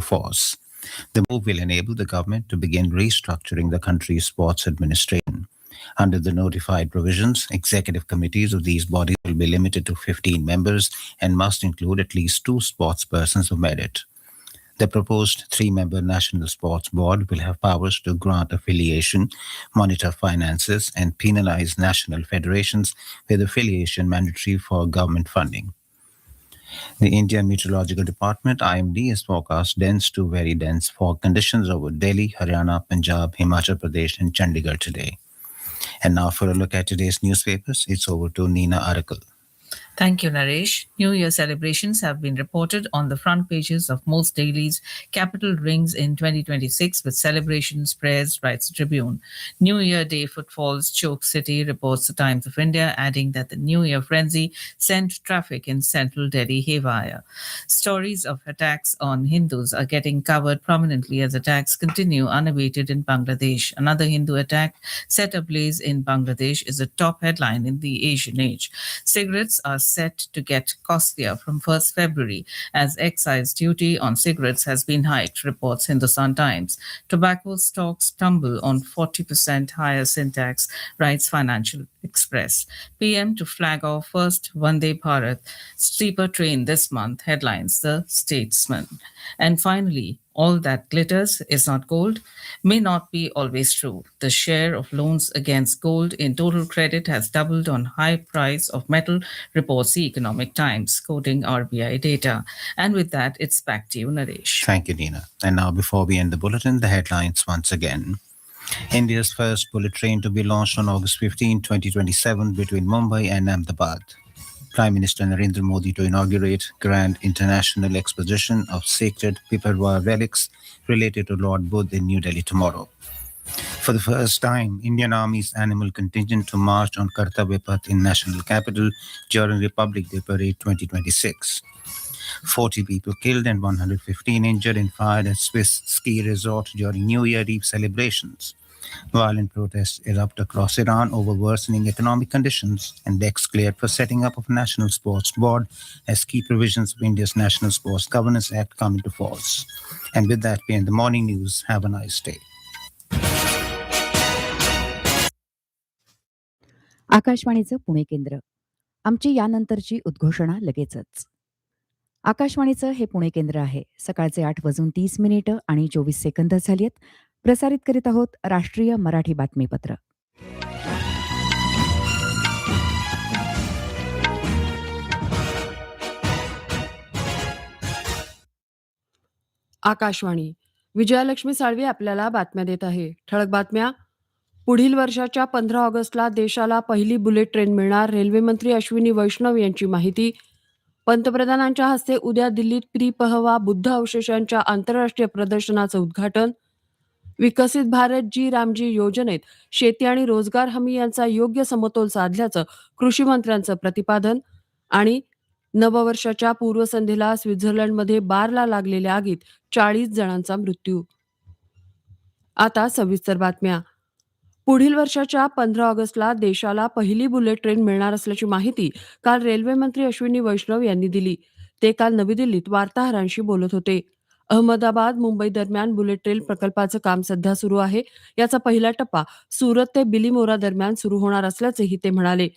into force. The move will enable the government to begin restructuring the country's sports administration. Under the notified provisions, executive committees of these bodies will be limited to 15 members and must include at least two sports persons of merit. The proposed three member National Sports Board will have powers to grant affiliation, monitor finances, and penalize national federations with affiliation mandatory for government funding. The Indian Meteorological Department IMD has forecast dense to very dense fog conditions over Delhi, Haryana, Punjab, Himachal Pradesh, and Chandigarh today. And now for a look at today's newspapers, it's over to Nina Arakel. Thank you, Naresh. New Year celebrations have been reported on the front pages of most dailies. Capital rings in 2026 with celebrations, prayers, writes Tribune. New Year Day footfalls choke city, reports the Times of India, adding that the New Year frenzy sent traffic in central Delhi haywire. Stories of attacks on Hindus are getting covered prominently as attacks continue unabated in Bangladesh. Another Hindu attack set ablaze in Bangladesh is a top headline in the Asian Age. Cigarettes are set to get costlier from 1st February as excise duty on cigarettes has been hiked, reports Hindustan Times. Tobacco stocks tumble on 40% higher syntax, writes Financial Express. PM to flag off first Vande Bharat sleeper train this month, headlines The Statesman. And finally, all that glitters is not gold may not be always true. The share of loans against gold in total credit has doubled on high price of metal, reports the Economic Times, quoting RBI data. And with that, it's back to you, Naresh. Thank you, Nina. And now, before we end the bulletin, the headlines once again. India's first bullet train to be launched on August 15, 2027, between Mumbai and Ahmedabad. Prime Minister Narendra Modi to inaugurate Grand International Exposition of Sacred Piparwa relics related to Lord Buddha in New Delhi tomorrow. For the first time, Indian Army's animal contingent to march on Kartavya Path in national capital during Republic Day Parade 2026. 40 people killed and 115 injured in fire at Swiss ski resort during New Year Eve celebrations. Violent protests erupt across Iran over worsening economic conditions, and Dex cleared for setting up of National Sports Board as key provisions of India's National Sports Governance Act come into force. And with that, we end the morning news. Have a nice day. आकाशवाणीचं पुणे केंद्र आमची यानंतरची उद्घोषणा लगेचच आकाशवाणीचं हे पुणे केंद्र आहे सकाळचे आठ वाजून तीस मिनिटं आणि चोवीस सेकंद झाली आहेत प्रसारित करीत आहोत राष्ट्रीय मराठी बातमीपत्र. आकाशवाणी. विजयालक्ष्मी साळवी आपल्याला बातम्या देत आहे. ठळक बातम्या. पुढील वर्षाच्या पंधरा ऑगस्टला देशाला पहिली बुलेट ट्रेन मिळणार. रेल्वे मंत्री अश्विनी वैष्णव यांची माहिती. पंतप्रधानांच्या हस्ते उद्या दिल्लीत प्रीपहवा बुद्ध अवशेषांच्या आंतरराष्ट्रीय प्रदर्शनाचं उद्घाटन. विकसित भारत जी रामजी योजनेत शेती आणि रोजगार हमी यांचा योग्य समतोल साधल्याचं कृषी मंत्र्यांचं प्रतिपादन आणि नववर्षाच्या पूर्वसंध्येला स्वित्झर्लंडमध्ये बारला लागलेल्या आगीत चाळीस जणांचा मृत्यू. आता सविस्तर बातम्या. पुढील वर्षाच्या पंधरा ऑगस्टला देशाला पहिली बुलेट ट्रेन मिळणार असल्याची माहिती काल रेल्वे मंत्री अश्विनी वैष्णव यांनी दिली. ते काल नवी दिल्लीत वार्ताहरांशी बोलत होते. अहमदाबाद मुंबई दरम्यान बुलेट ट्रेन प्रकल्पाचं काम सध्या सुरू आहे. याचा पहिला टप्पा सुरत ते बिलीमोरा दरम्यान सुरू होणार असल्याचंही ते म्हणाले.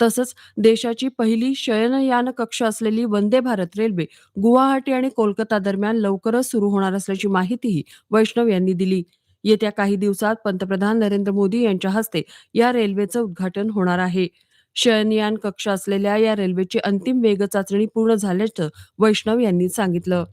तसंच देशाची पहिली शयनयान कक्ष असलेली वंदे भारत रेल्वे गुवाहाटी आणि कोलकाता दरम्यान लवकरच सुरू होणार असल्याची माहितीही वैष्णव यांनी दिली. येत्या काही दिवसात पंतप्रधान नरेंद्र मोदी यांच्या हस्ते या रेल्वेचं उद्घाटन होणार आहे. शयनयान कक्ष असलेल्या या रेल्वेची अंतिम वेग चाचणी पूर्ण झाल्याचं वैष्णव यांनी सांगितलं.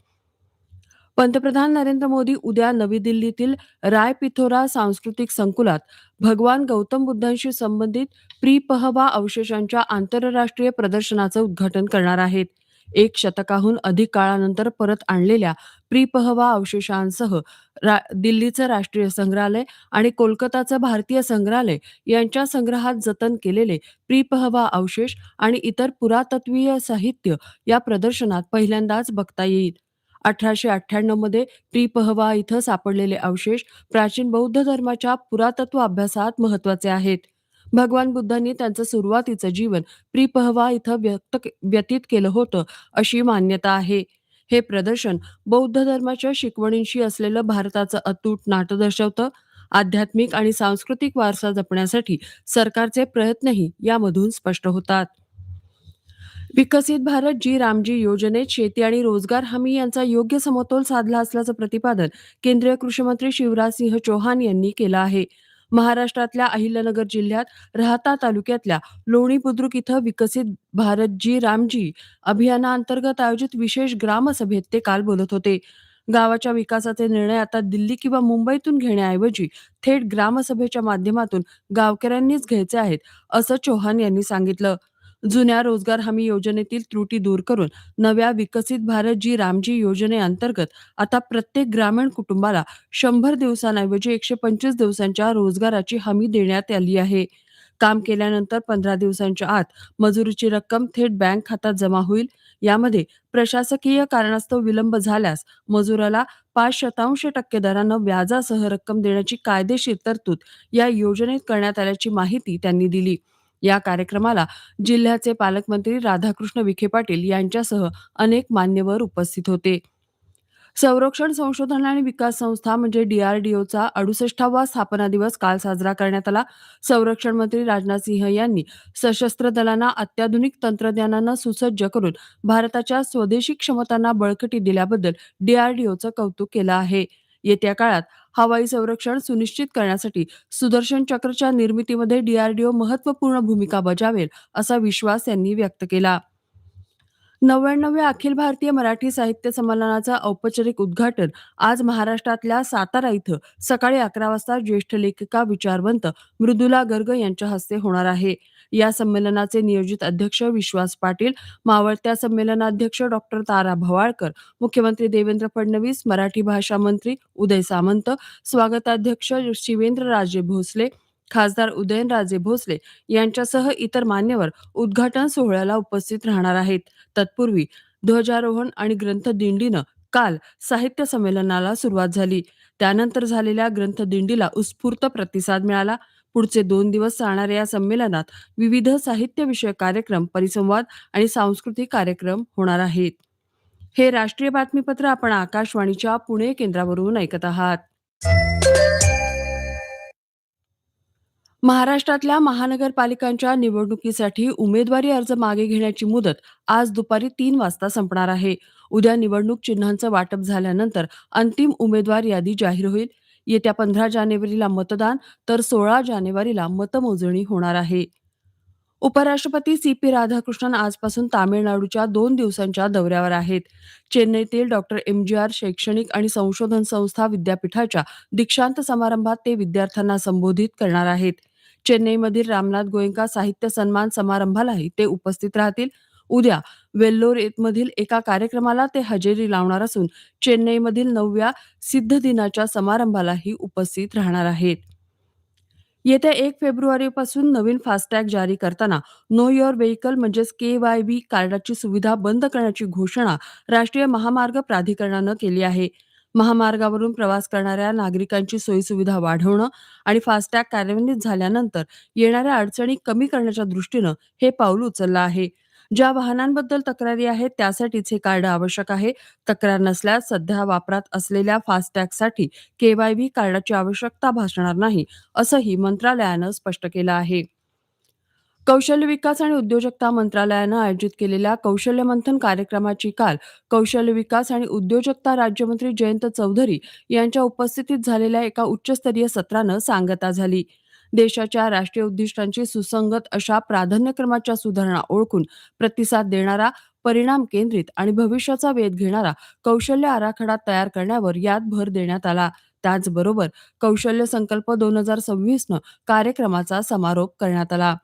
पंतप्रधान नरेंद्र मोदी उद्या नवी दिल्लीतील राय पिथोरा सांस्कृतिक संकुलात भगवान गौतम बुद्धांशी संबंधित प्रीपहवा अवशेषांच्या आंतरराष्ट्रीय प्रदर्शनाचं उद्घाटन करणार आहेत. एक शतकाहून अधिक काळानंतर परत आणलेल्या प्रीपहवा अवशेषांसह रा, दिल्लीचं राष्ट्रीय संग्रहालय आणि कोलकाताचं भारतीय संग्रहालय यांच्या संग्रहात जतन केलेले प्रीपहवा अवशेष आणि इतर पुरातत्वीय साहित्य या प्रदर्शनात पहिल्यांदाच बघता येईल. अठराशे अठ्ठ्याण्णवमध्ये प्रीपहवा इथं सापडलेले अवशेष प्राचीन बौद्ध धर्माच्या पुरातत्व अभ्यासात महत्त्वाचे आहेत. भगवान बुद्धांनी त्यांचं सुरुवातीचं जीवन प्रीपहवा इथं व्यक्त व्यतीत केलं होतं अशी मान्यता आहे. हे प्रदर्शन बौद्ध धर्माच्या शिकवणींशी असलेलं भारताचं अतूट नाटं दर्शवतं. आध्यात्मिक आणि सांस्कृतिक वारसा जपण्यासाठी सरकारचे प्रयत्नही यामधून स्पष्ट होतात. विकसित भारत जी रामजी योजनेत शेती आणि रोजगार हमी यांचा योग्य समतोल साधला असल्याचं प्रतिपादन केंद्रीय कृषी मंत्री शिवराज सिंह चौहान यांनी केलं आहे. महाराष्ट्रातल्या अहिल्यानगर जिल्ह्यात राहता तालुक्यातल्या लोणी बुद्रुक इथं विकसित भारत जी रामजी अभियानाअंतर्गत आयोजित विशेष ग्रामसभेत ते काल बोलत होते. गावाच्या विकासाचे निर्णय आता दिल्ली किंवा मुंबईतून घेण्याऐवजी थेट ग्रामसभेच्या माध्यमातून गावकऱ्यांनीच घ्यायचे आहेत असं चौहान यांनी सांगितलं. जुन्या रोजगार हमी योजनेतील त्रुटी दूर करून नव्या विकसित भारत जी रामजी योजनेअंतर्गत आता प्रत्येक ग्रामीण कुटुंबाला शंभर दिवसांऐवजी एकशे पंचवीस दिवसांच्या रोजगाराची हमी देण्यात आली आहे. काम केल्यानंतर पंधरा दिवसांच्या आत मजुरीची रक्कम थेट बँक खात्यात जमा होईल. यामध्ये प्रशासकीय कारणास्तव विलंब झाल्यास मजुराला पाच शतांश टक्के दरानं व्याजासह रक्कम देण्याची कायदेशीर तरतूद या योजनेत करण्यात आल्याची माहिती त्यांनी दिली. या कार्यक्रमाला जिल्ह्याचे पालकमंत्री राधाकृष्ण विखे पाटील यांच्यासह अनेक मान्यवर उपस्थित होते. संरक्षण संशोधन आणि विकास संस्था म्हणजे डीआरडीओचा अडुसष्टावा स्थापना दिवस काल साजरा करण्यात आला. संरक्षण मंत्री राजनाथ सिंह यांनी सशस्त्र दलांना अत्याधुनिक तंत्रज्ञानानं सुसज्ज करून भारताच्या स्वदेशी क्षमतांना बळकटी दिल्याबद्दल डीआरडीओचं कौतुक केलं आहे. येत्या काळात हवाई संरक्षण सुनिश्चित करण्यासाठी सुदर्शन चक्रच्या निर्मितीमध्ये डीआरडीओ महत्त्वपूर्ण भूमिका बजावेल असा विश्वास त्यांनी व्यक्त केला. नव्याण्णव्या अखिल भारतीय मराठी साहित्य संमेलनाचं औपचारिक उद्घाटन आज महाराष्ट्रातल्या सातारा इथं सकाळी अकरा वाजता ज्येष्ठ लेखिका विचारवंत मृदुला गर्ग यांच्या हस्ते होणार आहे. या संमेलनाचे नियोजित अध्यक्ष विश्वास पाटील मावळत्या संमेलनाध्यक्ष डॉक्टर तारा भवाळकर मुख्यमंत्री देवेंद्र फडणवीस मराठी भाषा मंत्री उदय सामंत स्वागताध्यक्ष शिवेंद्र राजे भोसले खासदार उदयनराजे भोसले यांच्यासह इतर मान्यवर उद्घाटन सोहळ्याला उपस्थित राहणार आहेत. तत्पूर्वी ध्वजारोहण आणि ग्रंथदिंडीनं काल साहित्य संमेलनाला सुरुवात झाली. त्यानंतर झालेल्या ग्रंथदिंडीला उत्स्फूर्त प्रतिसाद मिळाला. पुढचे दोन दिवस चालणाऱ्या या संमेलनात विविध साहित्यविषयक कार्यक्रम परिसंवाद आणि सांस्कृतिक कार्यक्रम होणार आहेत. हे राष्ट्रीय बातमीपत्र आपण आकाशवाणीच्या पुणे केंद्रावरून ऐकत आहात. महाराष्ट्रातल्या महानगरपालिकांच्या निवडणुकीसाठी उमेदवारी अर्ज मागे घेण्याची मुदत आज दुपारी तीन वाजता संपणार आहे. उद्या निवडणूक चिन्हांचं वाटप झाल्यानंतर अंतिम उमेदवार यादी जाहीर होईल. येत्या पंधरा जानेवारीला मतदान तर सोळा जानेवारीला मतमोजणी होणार आहे. उपराष्ट्रपती सी पी राधाकृष्णन आजपासून तामिळनाडूच्या दोन दिवसांच्या दौऱ्यावर आहेत. चेन्नईतील डॉक्टर एम जी आर शैक्षणिक आणि संशोधन संस्था विद्यापीठाच्या दीक्षांत समारंभात ते विद्यार्थ्यांना संबोधित करणार आहेत. चेन्नईमधील रामनाथ गोयंका साहित्य सन्मान समारंभालाही ते उपस्थित राहतील. उद्या वेल्लोर मधील एका कार्यक्रमाला ते हजेरी लावणार असून चेन्नईमधील नवव्या सिद्ध दिनाच्या समारंभालाही उपस्थित राहणार आहेत. येत्या एक फेब्रुवारीपासून नवीन फास्टॅग जारी करताना नो युअर व्हेकल म्हणजेच के वाय बी कार्डाची सुविधा बंद करण्याची घोषणा राष्ट्रीय महामार्ग प्राधिकरणानं केली आहे. महामार्गावरून प्रवास करणाऱ्या नागरिकांची सोयीसुविधा वाढवणं आणि फास्टॅग कार्यान्वित झाल्यानंतर येणाऱ्या अडचणी कमी करण्याच्या दृष्टीनं हे पाऊल उचललं आहे. ज्या वाहनांबद्दल तक्रारी आहेत त्यासाठीच हे कार्ड आवश्यक आहे. तक्रार नसल्यास सध्या वापरात असलेल्या फास्टॅगसाठी केवायबी कार्डाची आवश्यकता भासणार नाही असंही मंत्रालयानं स्पष्ट केलं आहे. कौशल्य विकास आणि उद्योजकता मंत्रालयानं आयोजित केलेल्या कौशल्य मंथन कार्यक्रमाची काल कौशल्य विकास आणि उद्योजकता राज्यमंत्री जयंत चौधरी यांच्या उपस्थितीत झालेल्या एका उच्चस्तरीय सत्रानं सांगता झाली. देशाच्या राष्ट्रीय उद्दिष्टांची सुसंगत अशा प्राधान्यक्रमाच्या सुधारणा ओळखून प्रतिसाद देणारा परिणाम केंद्रित आणि भविष्याचा वेध घेणारा कौशल्य आराखडा तयार करण्यावर यात भर देण्यात आला. त्याचबरोबर कौशल्य संकल्प दोन हजार सव्वीसनं कार्यक्रमाचा समारोप करण्यात आला.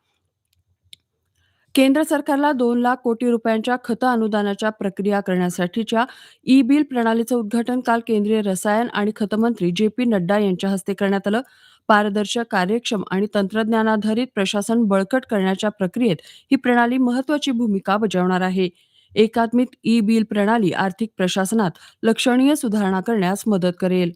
केंद्र सरकारला दोन लाख कोटी रुपयांच्या खत अनुदानाच्या प्रक्रिया करण्यासाठीच्या ई बिल प्रणालीचं उद्घाटन काल केंद्रीय रसायन आणि खत मंत्री जे पी नड्डा यांच्या हस्ते करण्यात आलं. पारदर्शक कार्यक्षम आणि तंत्रज्ञानाधारित प्रशासन बळकट करण्याच्या प्रक्रियेत ही प्रणाली महत्वाची भूमिका बजावणार आहे. एकात्मिक ई बिल प्रणाली आर्थिक प्रशासनात लक्षणीय सुधारणा करण्यास मदत करेल.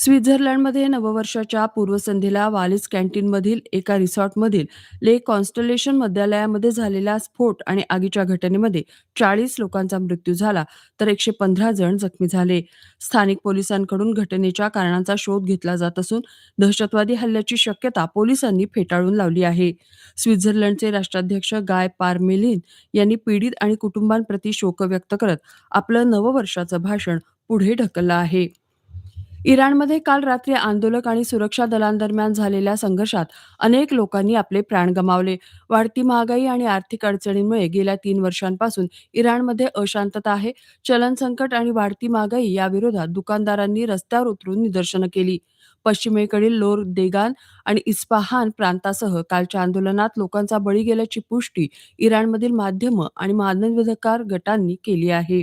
स्वित्झर्लंडमध्ये नववर्षाच्या पूर्वसंध्येला वालिस कॅन्टीनमधील एका रिसॉर्टमधील ले कॉन्स्टलेशन मद्यालयामध्ये झालेला स्फोट आणि आगीच्या घटनेमध्ये चाळीस लोकांचा मृत्यू झाला तर एकशे पंधरा जण जखमी झाले. स्थानिक पोलिसांकडून घटनेच्या कारणांचा शोध घेतला जात असून दहशतवादी हल्ल्याची शक्यता पोलिसांनी फेटाळून लावली आहे. स्वित्झर्लंडचे राष्ट्राध्यक्ष गाय पारमेलिन यांनी पीडित आणि कुटुंबांप्रती शोक व्यक्त करत आपलं नववर्षाचं भाषण पुढे ढकललं आहे. इराणमध्ये काल रात्री आंदोलक आणि सुरक्षा दलांदरम्यान झालेल्या संघर्षात अनेक लोकांनी आपले प्राण गमावले. वाढती महागाई आणि आर्थिक अडचणींमुळे गेल्या तीन वर्षांपासून इराणमध्ये अशांतता आहे. चलन संकट आणि वाढती महागाई याविरोधात दुकानदारांनी रस्त्यावर उतरून निदर्शनं केली. पश्चिमेकडील लोर देगान आणि इस्पाहान प्रांतासह कालच्या आंदोलनात लोकांचा बळी गेल्याची पुष्टी इराणमधील माध्यमं आणि मानवाधिकार गटांनी केली आहे.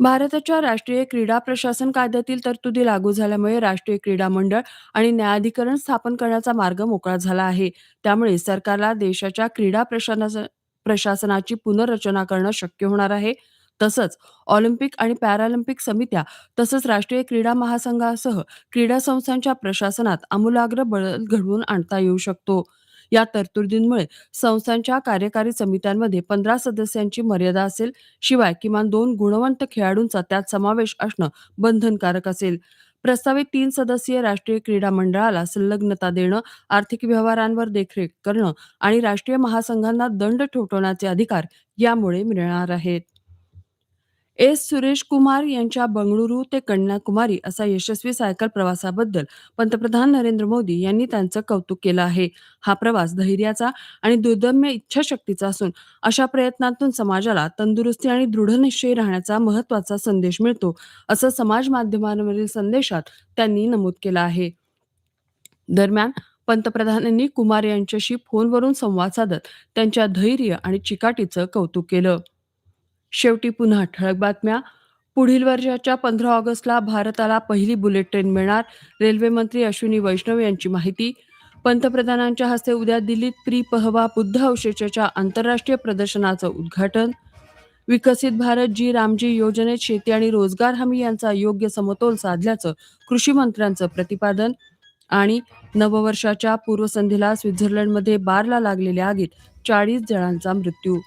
भारताच्या राष्ट्रीय क्रीडा प्रशासन कायद्यातील तरतुदी लागू झाल्यामुळे राष्ट्रीय क्रीडा मंडळ आणि न्यायाधिकरण स्थापन करण्याचा मार्ग मोकळा झाला आहे. त्यामुळे सरकारला देशाच्या क्रीडा प्रशासना प्रशासनाची पुनर्रचना करणं शक्य होणार आहे. तसंच ऑलिम्पिक आणि पॅरालिम्पिक समित्या तसंच राष्ट्रीय क्रीडा महासंघासह क्रीडा संस्थांच्या प्रशासनात आमूलाग्र बदल घडवून आणता येऊ शकतो. या तरतुदींमुळे संस्थांच्या कार्यकारी समित्यांमध्ये पंधरा सदस्यांची मर्यादा असेल शिवाय किमान दोन गुणवंत खेळाडूंचा त्यात समावेश असणं बंधनकारक असेल. प्रस्तावित तीन सदस्यीय राष्ट्रीय क्रीडा मंडळाला संलग्नता देणं आर्थिक व्यवहारांवर देखरेख करणं आणि राष्ट्रीय महासंघांना दंड ठोठवण्याचे अधिकार यामुळे मिळणार आहेत. एस. सुरेश कुमार यांच्या बंगळुरू ते कन्याकुमारी असा यशस्वी सायकल प्रवासाबद्दल पंतप्रधान नरेंद्र मोदी यांनी त्यांचं कौतुक केलं आहे. हा प्रवास धैर्याचा आणि दुर्दम्य इच्छाशक्तीचा असून अशा प्रयत्नातून समाजाला तंदुरुस्ती आणि दृढनिश्चयी राहण्याचा महत्त्वाचा संदेश मिळतो असं समाज माध्यमांवरील संदेशात त्यांनी नमूद केलं आहे. दरम्यान पंतप्रधानांनी कुमार यांच्याशी फोनवरून संवाद साधत त्यांच्या धैर्य आणि चिकाटीचं कौतुक केलं. शेवटी पुन्हा ठळक बातम्या. पुढील वर्षाच्या पंधरा ऑगस्टला भारताला पहिली बुलेट ट्रेन मिळणार रेल्वे मंत्री अश्विनी वैष्णव यांची माहिती. पंतप्रधानांच्या हस्ते उद्या दिल्लीत प्री पहवा बुद्ध अवशेषाच्या आंतरराष्ट्रीय प्रदर्शनाचं उद्घाटन. विकसित भारत जी रामजी योजनेत शेती आणि रोजगार हमी यांचा योग्य समतोल साधल्याचं कृषी मंत्र्यांचं प्रतिपादन. आणि नववर्षाच्या पूर्वसंध्येला स्वित्झर्लंडमध्ये बारला लागलेल्या आगीत चाळीस जणांचा मृत्यू.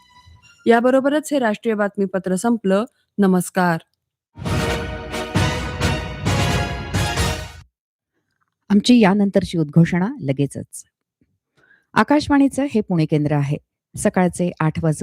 याबरोबरच हे राष्ट्रीय बातमीपत्र संपलं. नमस्कार. आमची यानंतरची उद्घोषणा लगेचच. आकाशवाणीचं हे पुणे केंद्र आहे. सकाळचे आठ वाजून